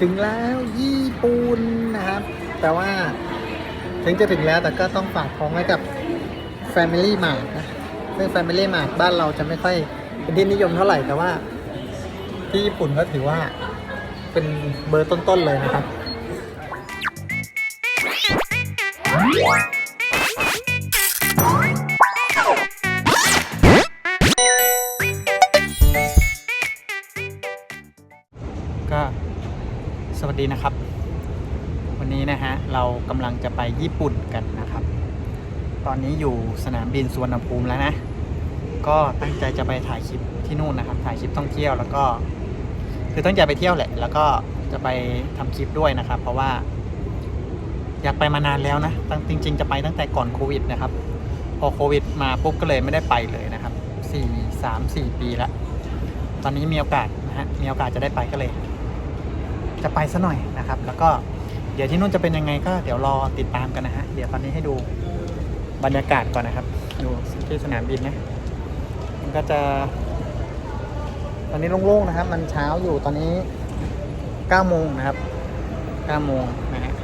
ถึงแล้วญี่ปุ่นนะครับ แต่ว่าถึงจะถึงแล้วแต่ก็ต้องฝากท้องไว้กับ Family Mart นะซึ่ง Family Mart บ้านเราจะไม่ค่อยเป็นที่นิยมเท่าไหร่แต่ว่า ที่ญี่ปุ่นก็ถือว่าเป็นเบอร์ต้นๆเลยนะครับ ดีนะครับ วันนี้นะฮะเรากำลังจะไปญี่ปุ่นกันนะครับ ตอนนี้อยู่สนามบินสุวรรณภูมิแล้วนะ ก็ตั้งใจจะไปถ่ายคลิปที่นู่นนะครับ ถ่ายคลิปท่องเที่ยวแล้วก็ คือตั้งใจไปเที่ยวแหละ แล้วก็จะไปทำคลิปด้วยนะครับ เพราะว่า อยากไปมานานแล้วนะตั้งจริง ๆ จะไปตั้งแต่ก่อนโควิดนะครับ พอโควิด มาปุ๊บก็เลยไม่ได้ไปเลยนะครับสี่สามสี่ปีล้วตอนนี้มีโอกาสนะฮะมีโอกาสจะได้ไปก็เลย จะไปซะหน่อยนะครับ แล้วก็เดี๋ยวที่นู่นจะเป็นยังไงก็เดี๋ยวรอติดตามกันนะฮะเดี๋ยวตอนนี้ให้ดูบรรยากาศก่อนนะครับ ดูที่สนามบินนะมันก็จะ ตอนนี้โล่งๆนะครับ มันเช้าอยู่ตอนนี้9โมงนะครับ9โมงนะฮะ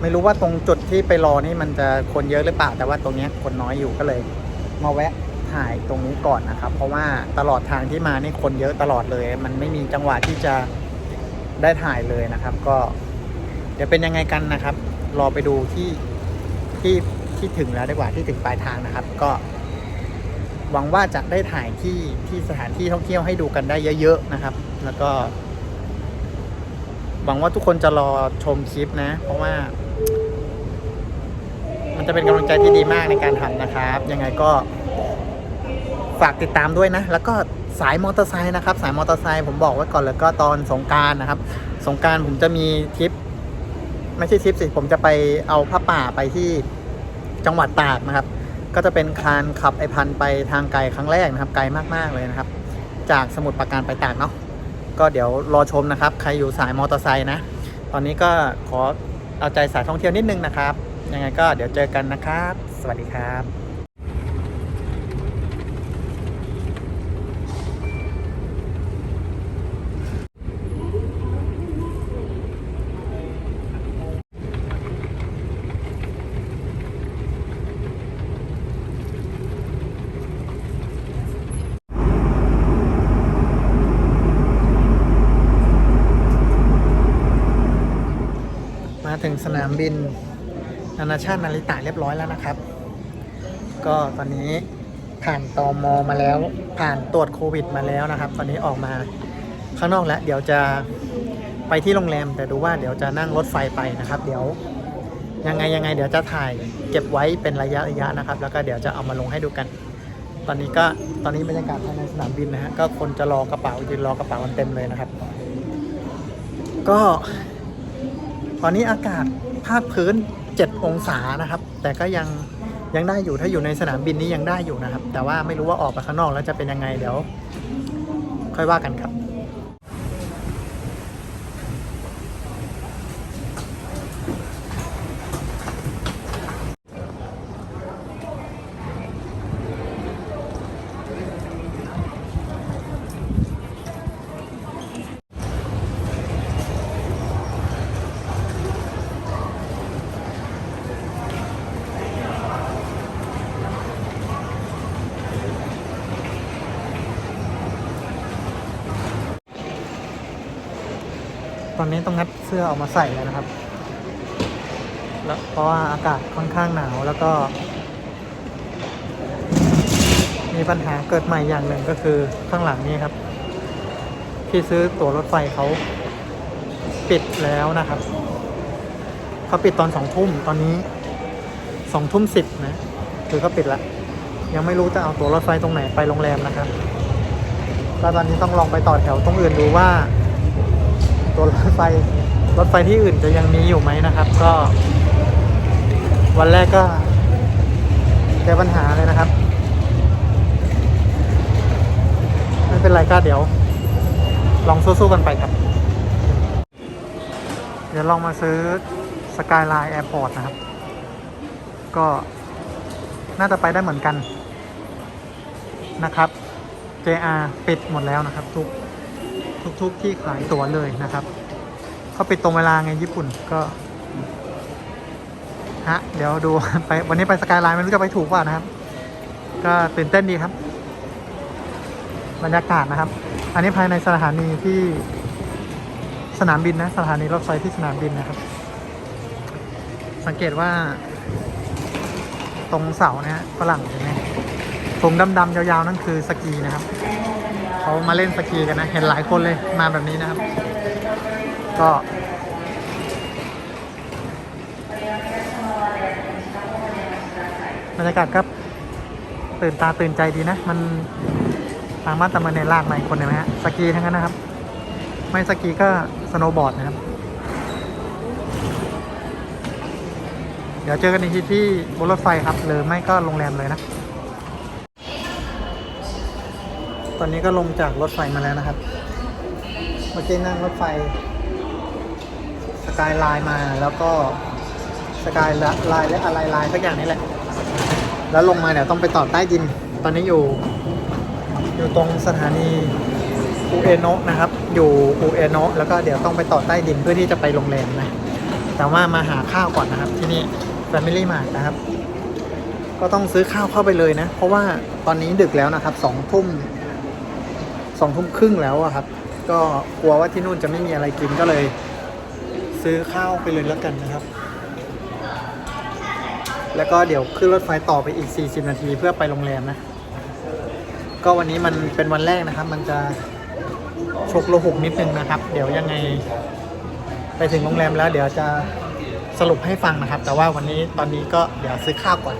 ไม่รู้ว่าตรงจุดที่ไปรอนี่มันจะคนเยอะหรือเปล่า แต่ว่าตรงนี้คนน้อยอยู่ก็เลย มาแวะ ถ่ายตรงนี้ก่อนนะครับ เพราะว่าตลอดทางที่มานี่คนเยอะตลอดเลย มันไม่มีจังหวะที่จะได้ถ่ายเลยนะครับ ก็เดี๋ยวเป็นยังไงกันนะครับ รอไปดูที่ที่ที่ถึงแล้วดีกว่าที่ถึงปลายทางนะครับ ก็ หวังว่าจะได้ถ่ายที่ที่สถานที่ท่องเที่ยวให้ดูกันได้เยอะๆนะครับ แล้วก็หวังว่าทุกคนจะรอชมคลิปนะ เพราะว่า มันจะเป็นกำลังใจที่ดีมากในการทำนะครับ ยังไงก็ ฝากติดตามด้วยนะ แล้วก็สายมอเตอร์ไซค์นะครับ สายมอเตอร์ไซค์ผมบอกไว้ก่อนแล้วก็ตอนสงการนะครับ สงการผมจะมีทริป ไม่ใช่ทริปสิ ผมจะไปเอาผ้าป่าไปที่จังหวัดตากนะครับ ก็จะเป็นคารขับไอพันไปทางไกลครั้งแรกนะครับ ไกลมากๆเลยนะครับ จากสมุทรปราการไปตากเนาะ ก็เดี๋ยวรอชมนะครับ ใครอยู่สายมอเตอร์ไซค์นะ ตอนนี้ก็ขอเอาใจสายท่องเที่ยวนิดนึงนะครับ ยังไงก็เดี๋ยวเจอกันนะครับ สวัสดีครับ ถึงสนามบินนานาชาตินาริตะเรียบร้อยแล้วนะครับ ก็ตอนนี้ผ่านตอมอมาแล้ว ผ่านตรวจโควิดมาแล้วนะครับ ตอนนี้ออกมาข้างนอกแล้ว เดี๋ยวจะไปที่โรงแรม แต่ดูว่าเดี๋ยวจะนั่งรถไฟไปนะครับ เดี๋ยวยังไงยังไง เดี๋ยวจะถ่ายเก็บไว้เป็นระยะระยะนะครับ แล้วก็เดี๋ยวจะเอามาลงให้ดูกัน ตอนนี้ก็ตอนนี้บรรยากาศภายในสนามบินนะฮะก็คนจะรอกระเป๋ายืนรอกระเป๋ากันเต็มเลยนะครับ ก็ ตอนนี้อากาศภาคพื้น 7 องศานะครับ แต่ก็ยังยังได้อยู่ถ้าอยู่ในสนามบินนี้ยังได้อยู่นะครับ แต่ว่าไม่รู้ว่าออกไปข้างนอกแล้วจะเป็นยังไงเดี๋ยว ค่อยว่ากันครับ อนนี้ต้องงัดเสื้อออกมาใส่แล้วนะครับ แล้วเพราะว่าอากาศค่อนข้างหนาวแล้วก็ มีปัญหาเกิดใหม่อย่างหนึ่งก็คือข้างหลังนี้ครับ ที่ซื้อตั๋วรถไฟเขาปิดแล้วนะครับเขาปิดตอนสองทุ่มตอนนี้สองทุ่มสิบนะคือเขาปิดละยังไม่รู้จะเอาตั๋วรถไฟตรงไหนไปโรงแรมนะครับแล้วตอนนี้ต้องลองไปต่อแถวตรงอื่นดูว่า ตัวรถไฟรถไฟที่อื่นจะยังมีอยู่ไหมนะครับ ก็ วันแรกก็แก้ปัญหาเลยนะครับ ไม่เป็นไรก็เดี๋ยว ลองสู้ๆกันไปครับ เดี๋ยวลองมาซื้อสกายไลน์แอร์พอร์ตนะครับ ก็น่าจะไปได้เหมือนกันนะครับ JR ปิดหมดแล้วนะครับ ทุก ทุกๆที่ขายตั๋วเลยนะครับเขาปิดตรงเวลาไงญี่ปุ่นก็ฮะเดี๋ยวดูไปวันนี้ไปสกายไลน์ไม่รู้จะไปถูกเปล่านะครับ ก็ตื่นเต้นดีครับ บรรยากาศนะครับ อันนี้ภายในสถานีที่สนามบินนะ สถานีรถไฟที่สนามบินนะครับ สังเกตว่า ตรงเสาเนี่ยฝรั่งเห็นไหมผมดำๆยาวๆนั่นคือสกีนะครับ เขามาเล่นสกีกันนะ เห็นหลายคนเลยมาแบบนี้นะครับ ก็บรรยากาศก็ตื่นตาตื่นใจดีนะ มันสามารถตะมันในลากมาอีกคนเห็นไหมฮะสกีทั้งนั้นนะครับ ไม่สกีก็สโนว์บอร์ดนะครับ เดี๋ยวเจอกันอีกทีที่บนรถไฟครับ หรือไม่ก็โรงแรมเลยนะ ตอนนี้ก็ลงจากรถไฟมาแล้วนะครับ เมื่อกี้นั่งรถไฟ สกายไลน์มาแล้วก็สกายไลน์และอะไรไลน์สักอย่างนี้แหละ แล้วลงมาเดี๋ยวต้องไปต่อใต้ดิน ตอนนี้อยู่ อยู่ตรงสถานีอุเอโนะนะครับ อยู่อุเอโนะแล้วก็เดี๋ยวต้องไปต่อใต้ดินเพื่อที่จะไปโรงแรมนะ แต่ว่ามาหาข้าวก่อนนะครับที่นี่ Family Mart นะครับ ก็ต้องซื้อข้าวเข้าไปเลยนะ เพราะว่าตอนนี้ดึกแล้วนะครับสองทุ่ม สองทุ่มครึ่งแล้วอะครับ ก็กลัวว่าที่นู่นจะไม่มีอะไรกินก็เลย ซื้อข้าวไปเลยแล้วกันนะครับ แล้วก็เดี๋ยวขึ้นรถไฟต่อไปอีก 40 นาทีเพื่อไปโรงแรมนะ ก็วันนี้มันเป็นวันแรกนะครับ มันจะชกโลหกนิดนึงนะครับ เดี๋ยวยังไงไปถึงโรงแรมแล้ว เดี๋ยวจะสรุปให้ฟังนะครับ แต่ว่าวันนี้ตอนนี้ก็เดี๋ยวซื้อข้าวก่อน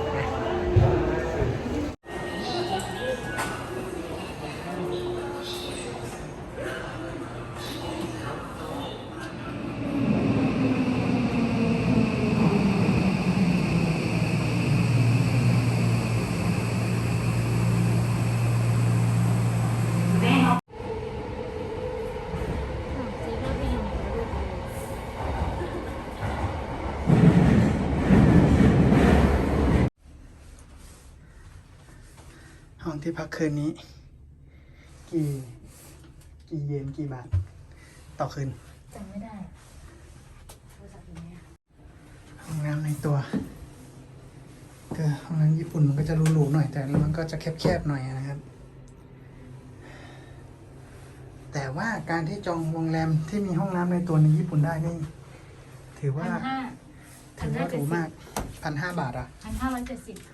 ที่พักคืนนี้ กี่กี่เยนกี่บาท ต่อคืนจำไม่ได้โทรศัพท์อยู่ไหนอะห้องน้ำในตัวก็ห้องน้ำญี่ปุ่นมันก็จะหรูๆหน่อยแต่มันก็จะแคบๆหน่อยนะครับ แต่ว่าการที่จองโรงแรมที่มีห้องน้ำในตัวในญี่ปุ่นได้นี่ ถือว่าพันห้าถือว่าถูกมากพันห้าบาทอะพันห้าร้อยเจ็ดสิบพัน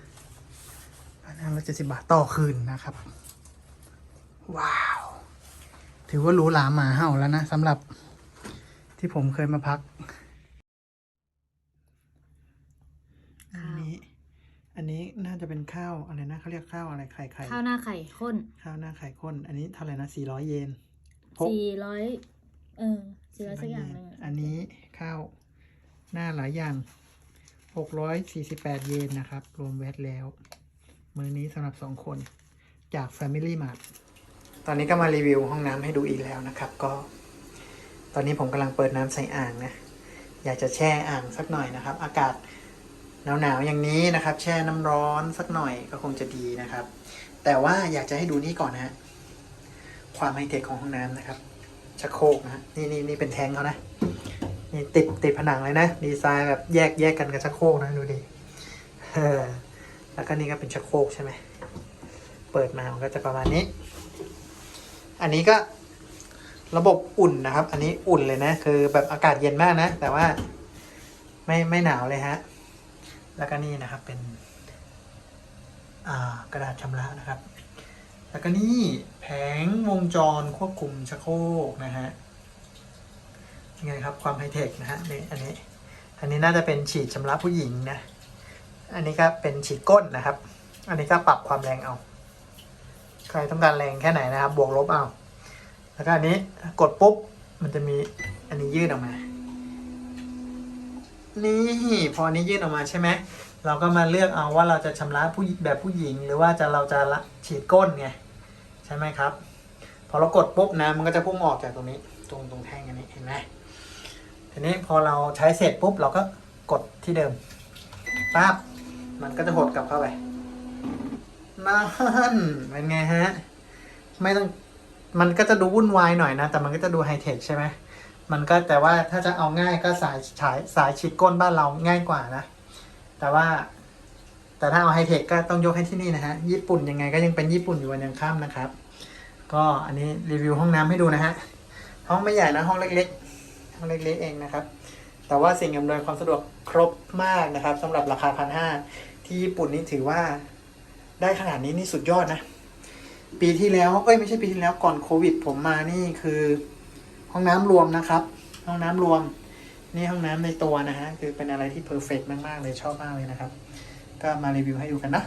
ห้าร้อยเจ็ดสิบาทต่อคืนนะครับ ว้าว ถือว่าหรูหราหมาเห่าแล้วนะสำหรับที่ผมเคยมาพัก อันนี้ อันนี้น่าจะเป็นข้าวอะไรนะเขาเรียกข้าวอะไรไข่ไข่ข้าวหน้าไข่ข้น ข้าวหน้าไข่ข้น อันนี้เท่าไหร่นะสี่ร้อยเยนพกสี่ร้อยเออสี่ร้อยสักอย่างหนึงะอันนี้ข้าวหน้าหลายอย่างหกร้อยสี่สิบแปดเยนนะครับ รวมแวตแล้ว มือนี้สำหรับสองคนจาก Family Mart ตอนนี้ก็มารีวิวห้องน้ำให้ดูอีกแล้วนะครับ ก็ ตอนนี้ผมกำลังเปิดน้ำใส่อ่างนะ อยากจะแช่อ่างสักหน่อยนะครับ อากาศหนาวๆอย่างนี้นะครับ แช่น้ำร้อนสักหน่อยก็คงจะดีนะครับ แต่ว่าอยากจะให้ดูนี่ก่อนนะความไฮเทคของห้องน้ำนะครับชักโครกนะนี่นี่นี่เป็นแทงเขานะนี่ติดติดผนังเลยนะ ดีไซน์แบบแยกแยกกันกับชักโครกนะดูดิเออ แล้วก็นี่ก็เป็นชักโครกใช่ไหม เปิดมามันก็จะประมาณนี้ อันนี้ก็ระบบอุ่นนะครับ อันนี้อุ่นเลยนะ คือแบบอากาศเย็นมากนะ แต่ว่าไม่ไม่หนาวเลยฮะ แล้วก็นี่นะครับเป็นกระดาษชำระนะครับ แล้วก็นี่แผงวงจรควบคุมชักโครกนะฮะยังไงครับความไฮเทคนะฮะนี่อันนี้ อันนี้น่าจะเป็นฉีดชำระผู้หญิงนะ อันนี้ก็เป็นฉีดก้นนะครับ อันนี้ก็ปรับความแรงเอา ใครต้องการแรงแค่ไหนนะครับ บวกลบเอา แล้วก็อันนี้กดปุ๊บ มันจะมีอันนี้ยืดออกมา นี่พออันนี้ยืดออกมาใช่ไหม เราก็มาเลือกเอาว่าเราจะชำระผู้แบบผู้หญิง หรือว่าจะเราจะละฉีดก้นไงใช่ไหมครับ พอเรากดปุ๊บนะมันก็จะพุ่งออกจากตรงนี้ ตรงตรงแท่งอันนี้เห็นไหมทีนี้พอเราใช้เสร็จปุ๊บเราก็กดที่เดิมปั๊บ มันก็จะหดกลับเข้าไปนั่นเป็นไงฮะ ไม่ต้อง มันก็จะดูวุ่นวายหน่อยนะ แต่มันก็จะดูไฮเทคใช่ไหม มันก็แต่ว่าถ้าจะเอาง่ายก็สายสายสายชิดก้นบ้านเราง่ายกว่านะ แต่ว่า แต่ถ้าเอาไฮเทคก็ต้องยกให้ที่นี่นะฮะ ญี่ปุ่นยังไงก็ยังเป็นญี่ปุ่นอยู่วันยังค่ำนะครับ ก็อันนี้รีวิวห้องน้ำให้ดูนะฮะ ห้องไม่ใหญ่นะห้องเล็กๆ ห้องเล็กๆเองนะครับ แต่ว่าสิ่งอำนวยความสะดวกครบมากนะครับสำหรับราคาพันห้า ที่ญี่ปุ่นนี่ถือว่า ได้ขนาดนี้นี่สุดยอดนะ ปีที่แล้วเอ้ยไม่ใช่ปีที่แล้วก่อนโควิด ผมมานี่คือ ห้องน้ำรวมนะครับ ห้องน้ำรวม นี่ห้องน้ำในตัวนะฮะคือเป็นอะไรที่เพอร์เฟกมากๆเลยชอบมากเลยนะครับ ก็มารีวิวให้ดูกันนะ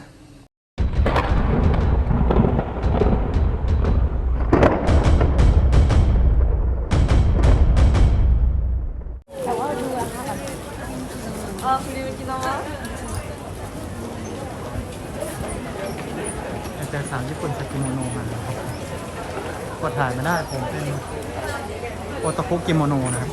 กิโมโนมาก็ถ่ายไม่ได้ผมเป็นโอตาคุกิโมโนนะครับ